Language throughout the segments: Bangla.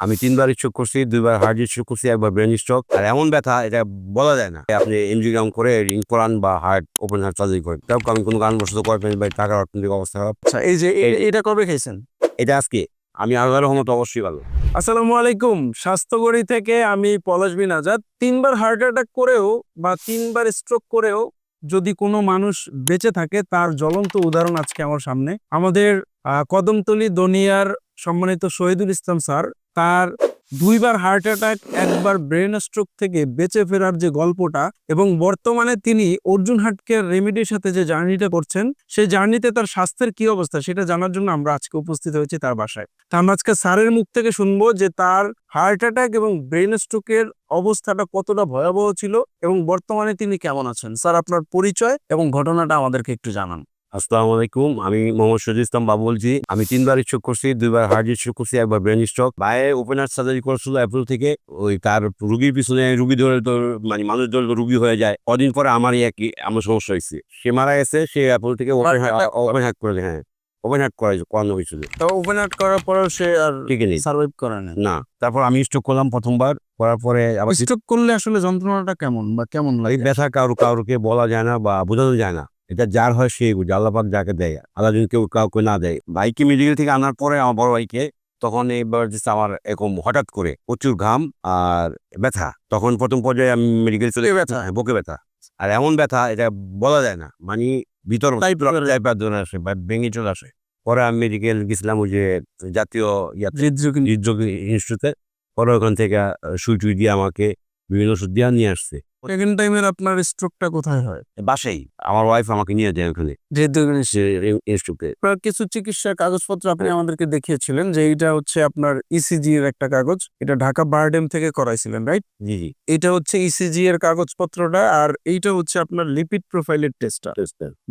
আমি তিনবার স্ট্রোক করছি দুইবার হার্ট স্ট্রোক করছি একবার ব্রেন স্ট্রোক আর এমন ব্যথা এটা বলা যায় না। আপনি এনজিওগ্রাম করে রিং করান বা হার্ট ওপেন হার্ট সার্জারি করেন। তাও আমি কোনো গান বসত করবেন বা টাকার অর্থনৈতিক অবস্থা খারাপ। আচ্ছা এই যে এটা কবে খাইছেন? এটা আজকে। আমি আল্লাহ রহমত অবশ্যই ভালো। আসসালামু আলাইকুম। স্বাস্থ্যগড়ি থেকে আমি পলাশ বিন আজাদ। তিনবার হার্ট অ্যাটাক করেও বা তিনবার স্ট্রোক করেও যদি কোনো মানুষ বেঁচে থাকে তার জ্বলন্ত উদাহরণ আজকে আমার সামনে। আমাদের কদমতলী দনিয়ার সম্মানিত শহীদুল ইসলাম স্যার তার দুইবার হার্ট অ্যাটাক একবার ব্রেন স্ট্রোক থেকে বেঁচে ফেরার যে গল্পটা এবং বর্তমানে তিনি অর্জুন হার্ট কেয়ার রেমিডির সাথে যে জার্নিটা করছেন, সেই জার্নিতে তার স্বাস্থ্যের কি অবস্থা সেটা জানার জন্য আমরা আজকে উপস্থিত হয়েছি তার বাসায়। তা আমরা আজকে স্যারের মুখ থেকে শুনব যে তার হার্ট অ্যাটাক এবং ব্রেন স্ট্রোকের অবস্থাটা কতটা ভয়াবহ ছিল এবং বর্তমানে তিনি কেমন আছেন। স্যার, আপনার পরিচয় এবং ঘটনাটা আমাদেরকে একটু জানান। আসসালামু আলাইকুম আমি মোহাম্মদ শহীদ ইসলাম বাবু বলছি। আমি তিনবার স্ট্রোক করছি দুইবার হার্ট স্ট্রোক করছি একবার ব্রেন স্ট্রোক। বাইরে ওপেন হার্ট সার্জারি করেছিল অ্যাপ্রুল থেকে। ওই তার রুগীর পিছনে রুগী ধরে তো মানে মানুষ ধরে রুগী হয়ে যায়। কদিন পরে আমারই একই আমার সমস্যা হয়েছে। সে মারা গেছে সে অ্যাপ্রুল থেকে ওপেন হার্ট করে হ্যাঁ। ওপেন হার্ট করা করানো হয়েছিল। তো ওপেন করার পরেও সে আর সার্ভাইভ করে না না তারপর আমি স্ট্রোক করলাম প্রথমবার করার পরে আবার স্ট্রোক করলে আসলে যন্ত্রণাটা কেমন বা কেমন লাগে? ব্যথা কারও কারোকে বলা যায় না বা বোঝানো যায় না। এটা যার হয় সে বুঝে আল্লাপাক যাকে দেয়। আল্লাহ যদি কেউ কাউকে না দেয় ভাইকে মেডিকেল থেকে আনার পরে আমার বড় ভাইকে তখন এইবার just আমার এরকম হঠাৎ করে প্রচুর ঘাম আর ব্যথা। তখন প্রথম পর্যায়ে আমি মেডিকেল চলে ব্যথা? হ্যাঁ, বুকে ব্যথা। আর এমন ব্যথা এটা বলা যায় না। মানে ভিতর আসে বা ভেঙে চলে আসে। পরে আমি মেডিকেল গেছিলাম ওই যে জাতীয় হৃদরোগ ইনস্টিটিউটে পরে ওখান থেকে সুই টুই দিয়ে আমাকে বিভিন্ন ওষুধ দিয়ে নিয়ে আসছে। সেকেন্ড টাইমের আপনার স্ট্রোকটা কোথায় হয়? বাসাই আমার ওয়াইফ আমাকে নিয়ে যায় ওখানে। ইনস্টিটিউটে আপনার কিছু চিকিৎসার কাগজপত্র আপনি আমাদেরকে দেখিয়েছিলেন যে এটা হচ্ছে আপনার ইসিজি এর একটা কাগজ। এটা ঢাকা বারডেম থেকে করাইছিলেন রাইট জি জি। এটা হচ্ছে ইসিজি এর কাগজপত্রটা আর এইটা হচ্ছে আপনার লিপিড প্রোফাইলের টেস্টটা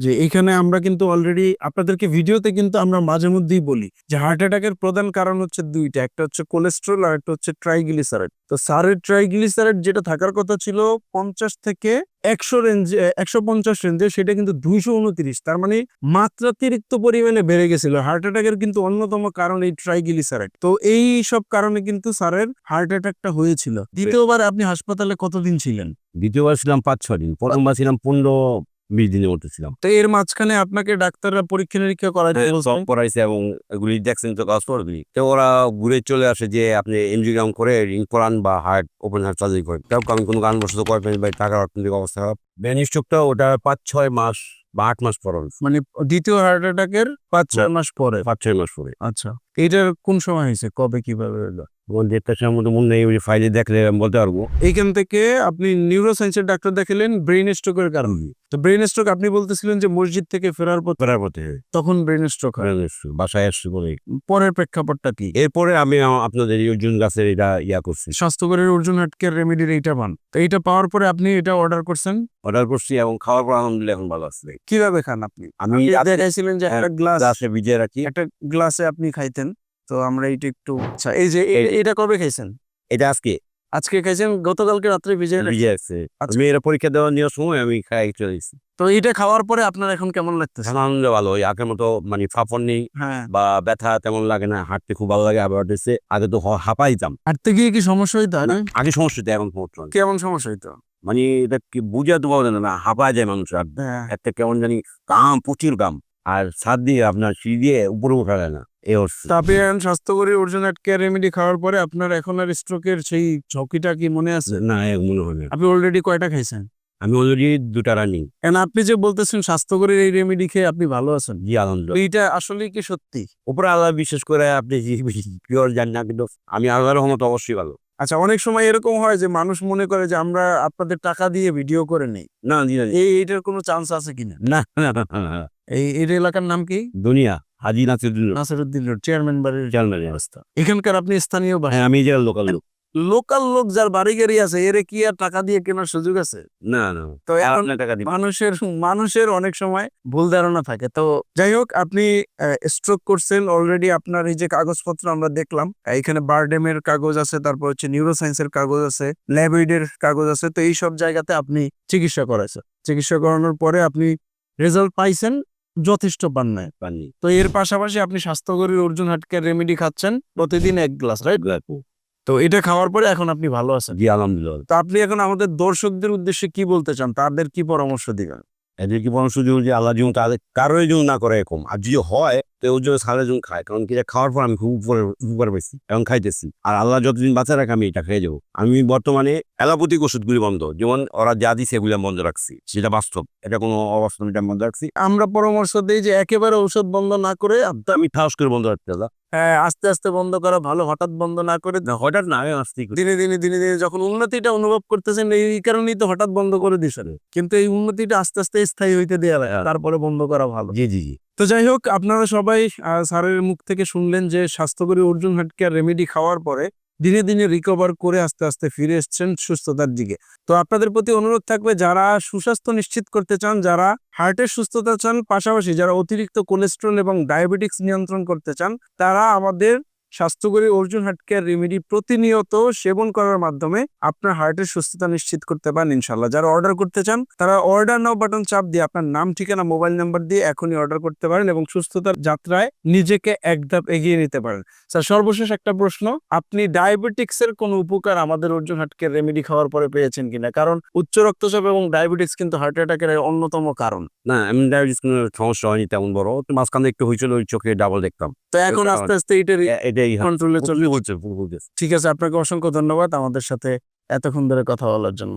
যে এখানে আমরা কিন্তু অলরেডি আপনাদেরকে ভিডিওতে কিন্তু আমরা মাঝে মধ্যেই বলি যে হার্ট অ্যাটাকের প্রধান কারণ হচ্ছে দুইটা। একটা হচ্ছে কোলেস্ট্রল আর একটা হচ্ছে ট্রাইগ্লিসারাইড তো সারের ট্রাইগ্লিসারাইড যেটা থাকার কথা ছিল পঞ্চাশ থেকে একশো রেঞ্জে একশো পঞ্চাশ রেঞ্জে সেটা কিন্তু দুইশো উনত্রিশ। তার মানে মাত্রাতিরিক্ত পরিমাণে বেড়ে গেছিল। হার্ট অ্যাটাকের কিন্তু অন্যতম কারণ এই ট্রাইগ্লিসারাইড তো এই সব কারণে কিন্তু স্যারের হার্ট অ্যাটাকটা হয়েছিল। দ্বিতীয়বার আপনি হাসপাতালে কতদিন ছিলেন? দ্বিতীয়বার ছিলাম পাঁচ ছ দিন। প্রথমবার ছিলাম পনেরো বিশ দিনের মতো ছিলাম তো এর মাঝখানে আপনাকে ডাক্তাররা পরীক্ষা নিরীক্ষা করাইতে হ্যাঁ, সব করাইছে এবং এগুলি দেখছেন তো কাজ করবি তো ওরা ঘুরে চলে আসে যে আপনি এনজিওগ্রাম করে রিং করান বা হার্ট ওপেন হার্ট সার্জারি করেন। তাও আমি কোনো বসত করবেন বা টাকার অর্থনৈতিক অবস্থা খারাপ। ব্রেন স্ট্রোকটা ওটা পাঁচ ছয় মাস বা আট মাস পর মানে দ্বিতীয় হার্ট অ্যাটাকের পাঁচ ছয় মাস পরে? পাঁচ ছয় মাস পরে। আচ্ছা এটার কোন সময় হয়েছে? কবে কীভাবে হলো? আমার দেড়টার সময় মতো মনে নেই ফাইলে দেখলে আমি বলতে পারব। এইখান থেকে আপনি নিউরোসায়েন্সের ডাক্তার দেখালেন ব্রেন স্ট্রোকের কারণে। তো ব্রেন স্ট্রোক আপনি বলতেছিলেন যে মসজিদ থেকে ফেরার পর ফেরার পথে। তখন ব্রেন স্ট্রোক হয়। বাসায় আসছি বলে পরের প্রেক্ষাপটটা কি? এরপরে আমি আপনাদের এই অর্জুন গাছের এটা ইয়া করছি। স্বাস্থ্যকরের অর্জুন হার্ট রেমেডির এইটা পান। তো এইটা পাওয়ার পরে আপনি এটা অর্ডার করছেন? অর্ডার করছি এবং খাওয়ার পর আলহামদুলিল্লাহ এখন ভালো আছে। কীভাবে খান আপনি? আমি দেখাইছিলেন যে হ্যাঁ, একটা গ্লাস গাছে ভিজিয়ে রাখি। একটা গ্লাসে আপনি খাইতেন। তো আমরা এইটা একটু আচ্ছা এই যে এ- এটা কবে খাইছেন? এটা আজকে। আজকে খাইছেন? গতকালকে রাত্রে ভিজে ভিজে আছে। আচ্ছা। পরীক্ষা দেওয়ার নেওয়ার সময় আমি খাই চলে এসেছি তো এটা খাওয়ার পরে আপনার এখন কেমন লাগতেছে? আনন্দ ভালো। ওই আগের মতো মানে ফাফন নেই হ্যাঁ। বা ব্যথা তেমন লাগে না। হাঁটতে খুব ভালো লাগে আবার হচ্ছে আগে তো হ- হাঁপাইতাম হাঁটতে গিয়ে কি সমস্যা হইতো না আগে সমস্যা হতো, এখন সমস্যা হয় না। কেমন সমস্যা হইতো? মানে এটা কি বুঝাতে পারবে না না হাঁপায় যায় মানুষ আর হ্যাঁ। একটা কেমন জানি কাম প্রচুর কাম। আর ছাদ দিয়ে আপনার সিঁড়ি দিয়ে উপরে উঠা যায় না। এই স্বাস্থ্যকরী কেয়ার রেমেডি খাওয়ার পরে আপনার এখন আর স্ট্রোকের সেই ঝুঁকিটা কি মনে আছে? না মনে হয় না। আপনি অলরেডি কয়টা খাইছেন? আমি অলরেডি দুটা রানিং এখন আপনি যে বলতেছেন স্বাস্থ্যকরীর এই রেমেডি খেয়ে আপনি ভালো আছেন? জি আনন্দ এইটা আসলে কি সত্যি? উপরে আল্লাহ বিশেষ করে আপনি পিওর জানি না কিন্তু আমি আল্লাহর রহমত অবশ্যই ভালো। আচ্ছা অনেক সময় এরকম হয় যে মানুষ মনে করে যে আমরা আপনাদের টাকা দিয়ে ভিডিও করে নেই। না জি না, জি। এই এইটার কোনো চান্স আছে কিনা? না না না, না, না। এই এই এলাকার নাম কি? দুনিয়া। হাজি নাসিরুদ্দিন নাসিরুদ্দিন রোড চেয়ারম্যান বাড়ির জানবেন অবস্থা। এখানকার আপনি স্থানীয় বাসিন্দা হ্যাঁ আমি যে লোকাল লোক। লোকাল লোক যার বাড়ি গাড়ি আছে এর কি আর টাকা দিয়ে কেনার সুযোগ আছে? না না। তো এখন টাকা দিবেন মানুষের মানুষের অনেক সময় ভুল ধারণা থাকে। তো যাই হোক আপনি স্ট্রোক করছেন অলরেডি আপনার এই যে কাগজপত্র আমরা দেখলাম এখানে বারডেমের কাগজ আছে তারপর হচ্ছে নিউরোসায়েন্সের কাগজ আছে ল্যাবইডের কাগজ আছে তো এই সব জায়গাতে আপনি চিকিৎসা করাইছেন। চিকিৎসা করানোর পরে আপনি রেজাল্ট পাইছেন যথেষ্ট পান নাই। পানি তো এর পাশাপাশি আপনি স্বাস্থ্যকরী অর্জুন হাটকের রেমেডি খাচ্ছেন প্রতিদিন এক গ্লাস রাইট তো এটা খাওয়ার পরে এখন আপনি ভালো আছেন? জি আলহামদুলিল্লাহ। তো আপনি এখন আমাদের দর্শকদের উদ্দেশ্যে কি বলতে চান? তাদের কি পরামর্শ দিবেন? এদের কি পরামর্শ দিব যে আল্লাহ জীবন তাদের কারোর জীবন না করে এরকম। আর যদি হয় তো ওর জন্য সারা জন খায়। কারণ কি খাওয়ার পর আমি খুব উপরে উপকার পেয়েছি এখন খাইতেছি। আর আল্লাহ যতদিন বাঁচা রাখে আমি এটা খেয়ে যাব। আমি বর্তমানে অ্যালোপ্যাথিক ওষুধগুলি বন্ধ। যেমন ওরা যা দিছে এগুলো বন্ধ রাখছি। সেটা বাস্তব। এটা কোনো অবাস্তব এটা বন্ধ রাখছি। আমরা পরামর্শ দিই যে একেবারে ঔষধ বন্ধ না করে আমি সাহস করে বন্ধ রাখতে দাদা হ্যাঁ আস্তে আস্তে বন্ধ করা ভালো। হঠাৎ বন্ধ না করে হঠাৎ না আমি আসতে দিনে দিনে দিনে দিনে যখন উন্নতিটা অনুভব করতেছেন এই কারণেই তো হঠাৎ বন্ধ করে দিছেন। কিন্তু এই উন্নতিটা আস্তে আস্তে স্থায়ী হইতে দেওয়া হ্যাঁ। তারপরে বন্ধ করা ভালো। জি জি জি। তো যাই হোক আপনারা সবাই স্যারের মুখ থেকে শুনলেন যে স্বাস্থ্যকরী অর্জুন হাটকে কেয়ার রেমেডি খাওয়ার পরে দিনে দিনে রিকভার করে আস্তে আস্তে ফিরে এসছেন সুস্থতার দিকে। তো আপনাদের প্রতি অনুরোধ থাকবে, যারা সুস্বাস্থ্য নিশ্চিত করতে চান, যারা হার্টের সুস্থতা চান, পাশাপাশি যারা অতিরিক্ত কোলেস্ট্রল এবং ডায়াবেটিক্স নিয়ন্ত্রণ করতে চান, তারা আমাদের স্বাস্থ্যকরী অর্জুন হার্ট কেয়ার রেমেডি প্রতিনিয়ত সেবন করার মাধ্যমে আপনার হার্টের সুস্থতা নিশ্চিত করতে পারেন ইনশাল্লাহ যারা অর্ডার করতে চান তারা অর্ডার নাও বাটন চাপ দিয়ে আপনার নাম ঠিকানা মোবাইল নাম্বার দিয়ে এখনই অর্ডার করতে পারেন এবং সুস্থতার যাত্রায় নিজেকে এক ধাপ এগিয়ে নিতে পারেন। স্যার সর্বশেষ একটা প্রশ্ন আপনি ডায়াবেটিক্স এর কোনো উপকার আমাদের অর্জুন হার্ট কেয়ার রেমেডি খাওয়ার পরে পেয়েছেন কিনা? কারণ উচ্চ রক্তচাপ এবং ডায়াবেটিক্স কিন্তু হার্ট অ্যাটাকের অন্যতম কারণ। না আমি ডায়াবেটিস কোনো সমস্যা হয়নি তেমন বড়। মাঝখানে একটু হয়েছিল ওই চোখে ডাবল দেখতাম। তো এখন আস্তে আস্তে এটার এ- এটাই কন্ট্রোলে চলবে। হচ্ছে ঠিক আছে আপনাকে অসংখ্য ধন্যবাদ আমাদের সাথে এতক্ষণ ধরে কথা বলার জন্য।